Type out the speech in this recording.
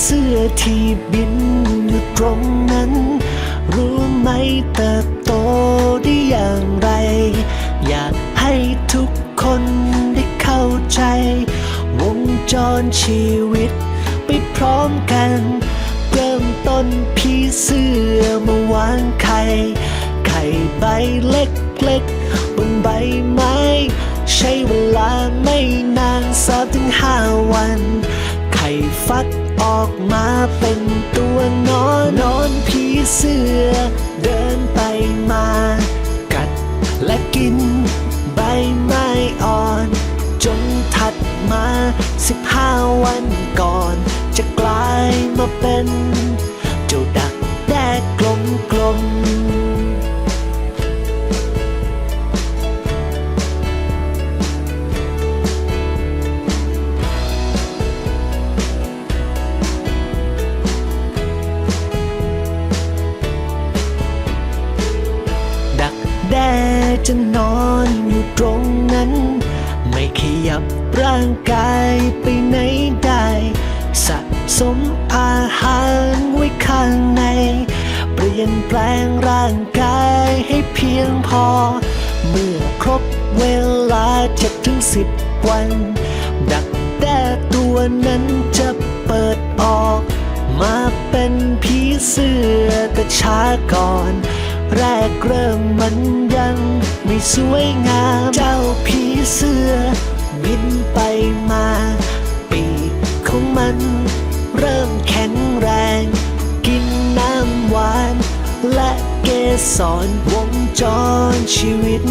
เสื้อที่บินอยู่ตรงนั้น รู้ไหมเติบโตได้อย่างไร อยากให้ทุกคนได้เข้าใจ วงจรชีวิตไปพร้อมกัน เริ่มต้นพี่เสื้อมาวางไข่ ไข่ใบเล็กๆบนใบไม้ ใช้เวลาไม่นานสามถึงห้าวัน ฟักออกมาเป็นตัวนอนนอนผีเสื้อ เดินไปมา กัดและกิน ใบไม้อ่อน จนถัดมาสิบห้าวันก่อน จะกลายมาเป็น เจ้าดา แด้จะนอนอยู่ตรงนั้น ไม่ขยับร่างกายไปไหนได้ สะสมอาหารไว้ข้างใน เปลี่ยนแปลงร่างกายให้เพียงพอ เมื่อครบเวลาเจ็ดถึงสิบวัน ดักแด้ตัวนั้นจะเปิดออก มาเป็นผีเสื้อแต่ช้าก่อน กเริ่มมันยังไม่สวยงาม เจ้าผีเสื้อ บินไปมา ปีกของมัน เริ่มแข็งแรง กินน้ำหวาน และเกสรวงจรชีวิต